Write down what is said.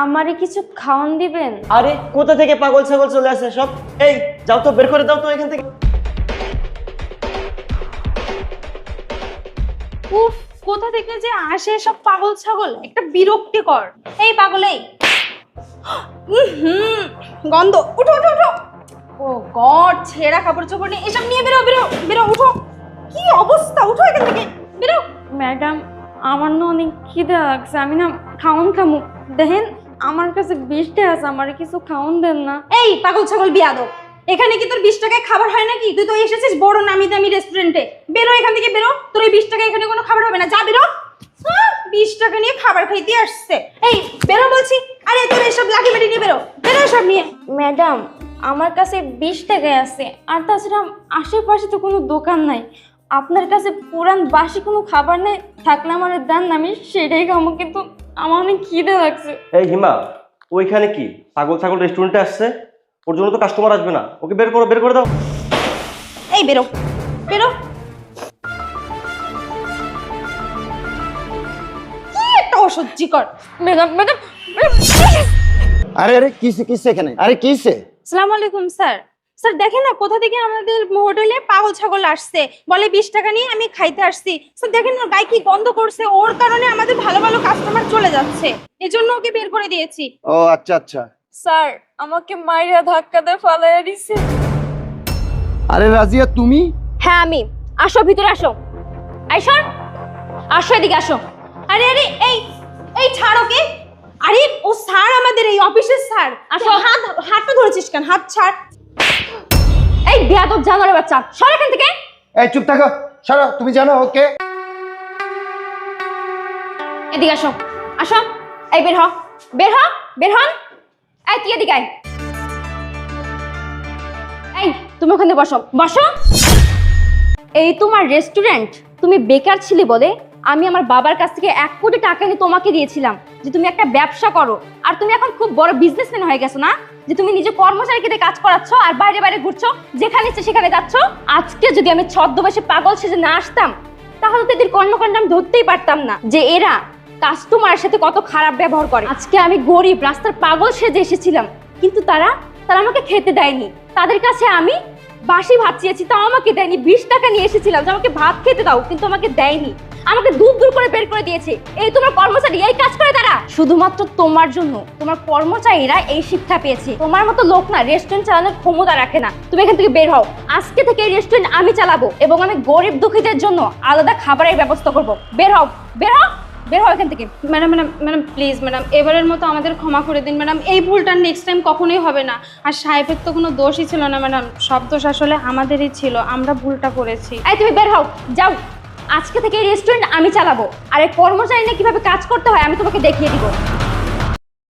আমারে কিছু খাওয়ান দিবেন? আরে কোথা থেকে পাগল ছাগল চলে আসে সব? এই যাও তো বের করে দাও তো এখান থেকে। উফ কোথা থেকে যে আসে সব পাগল ছাগল? একটা বিরক্তিকর। এই পাগল এই। উম হুম গন্ধ উঠো উঠো উঠো। ও গড ছেঁড়া কাপড় চোপড় নিয়ে এসব নিয়ে বেরো বেরো বেরো উঠো। কি অবস্থা? উঠো এখান থেকে বেরো। ম্যাডাম আমার না অনেক খিদে লাগছে। আমি না খাওন খামু। দেখেন আমার কাছে বিশটা আছে আমার কিছু খাওন দেন না। এই পাগল ছাগল বিয়াদব এখানে কি তোর বিশ টাকায় খাবার হয় নাকি? তুই তো এসেছিস বড় নামি দামি রেস্টুরেন্টে বেরো এখান থেকে বেরো। তোর এই বিশ টাকায় এখানে কোনো খাবার হবে না। যা বেরো। বিশ টাকা নিয়ে খাবার খাইতে আসছে। এই বেরো বলছি। আরে তোর এসব লাঠি বাটি নিয়ে বেরো। বেরো সব নিয়ে। ম্যাডাম আমার কাছে বিশ টাকায় আছে। আর তাছাড়া আশেপাশে তো কোনো দোকান নাই। আপনার কাছে পুরান বাসি কোনো খাবার নেই থাকলে আমার দেন না। আমি সেটাই খাব কিন্তু আমার অনেক খিদে লাগছে। এই হিমা ওইখানে কি? পাগল ছাগল রেস্টুরেন্টে আসছে? ওর জন্য তো কাস্টমার আসবে না। ওকে বের করো বের করে দাও। এই বেরো। বেরো। অসহ্যিকর। ম্যাডাম ম্যাডাম আরে আরে কিসে কিসে এখানে? আরে কিসে? সালাম আলাইকুম স্যার। স্যার দেখেন না কোথা থেকে আমাদের হোটেলে পাগল ছাগল আসছে? বলে বিশ টাকা নিয়ে আমি খাইতে আসছি। স্যার দেখেন না গায়ে কি গন্ধ করছে ওর কারণে আমাদের ভালো ভালো কাস্টমার চলে যাচ্ছে। এজন্য ওকে বের করে দিয়েছি। ও আচ্ছা আচ্ছা। স্যার আমাকে মাইরা ধাক্কা দিয়ে ফালাইয়া দিছে। আরে রাজিয়া তুমি? হ্যাঁ আমি। আসো ভিতরে আসো। আইসর আসো এদিকে আসো। আরে আরে এই এই ছাড় ওকে আরে ও স্যার আমাদের এই অফিসের স্যার। আসো। হাত হাতটা ধরেছিস কেন? হাত ছাড়। এই বেয়াদব জানোয়ারের বাচ্চা সর এখান থেকে। এই চুপ থাকো। সরো তুমি জানো ওকে? এদিকে আসো। আসো। এই বের হ। বের হ বের হন। এই তুই এদিকে আয়। এই তুমি ওখানে বসো। বসো। এই তোমার রেস্টুরেন্ট তুমি বেকার ছিলে বলে আমি আমার বাবার কাছ থেকে এক কোটি টাকা নিয়ে তোমাকে দিয়েছিলাম যে তুমি একটা ব্যবসা করো। আর তুমি এখন খুব বড় বিজনেসম্যান হয়ে গেছো না? যে তুমি নিজে কর্মচারীকে কাজ করাচ্ছ আর বাইরে বাইরে ঘুরছো, যেখানে ইচ্ছে সেখানে যাচ্ছ। আজকে যদি আমি ছদ্মবেশে পাগল সেজে না আসতাম, তাহলে তো এদের কর্ণকাণ্ড আমি ধরতেই পারতাম না যে এরা কাস্টমারের সাথে কত খারাপ ব্যবহার করে। আজকে আমি গরিব, রাস্তার পাগল সেজে এসেছিলাম, কিন্তু তারা তারা আমাকে খেতে দেয়নি। তাদের কাছে আমি বাসি ভাত চেয়েছি, তাও আমাকে দেয়নি। বিশ টাকা নিয়ে এসেছিলাম যে আমাকে ভাত খেতে দাও, কিন্তু আমাকে দেয়নি। আমাকে দূর দূর করে বের করে দিয়েছে। এই তোমার কর্মচারী, এই কাজ করে তারা শুধুমাত্র তোমার জন্য, তোমার কর্মচারীরা এই শিক্ষা পেয়েছে। তোমার মতো লোক না রেস্টুরেন্ট চালানোর ক্ষমতা রাখে না। তুমি এখান থেকে বের হও। আজকে থেকে এই রেস্টুরেন্ট আমি চালাবো এবং আমি গরিব দুঃখীদের জন্য আলাদা খাবারের ব্যবস্থা করব। বের হও বের হও। বের হও এখান থেকে। Madam madam madam please madam, এবারের মতো আমাদের ক্ষমা করে দিন, ম্যাডাম। এই ভুলটা নেক্সট টাইম কখনোই হবে না। আর সাহেবের তো কোনো দোষই ছিল না, ম্যাডাম। সব দোষ আসলে আমাদেরই ছিল। আমরা ভুলটা করেছি। এই তুমি বের হও। যাও। আজকে থেকে এই রেস্টুরেন্ট আমি চালাবো। আর এই কর্মচারী নিয়ে কীভাবে কাজ করতে হয় আমি তোমাকে দেখিয়ে দিব।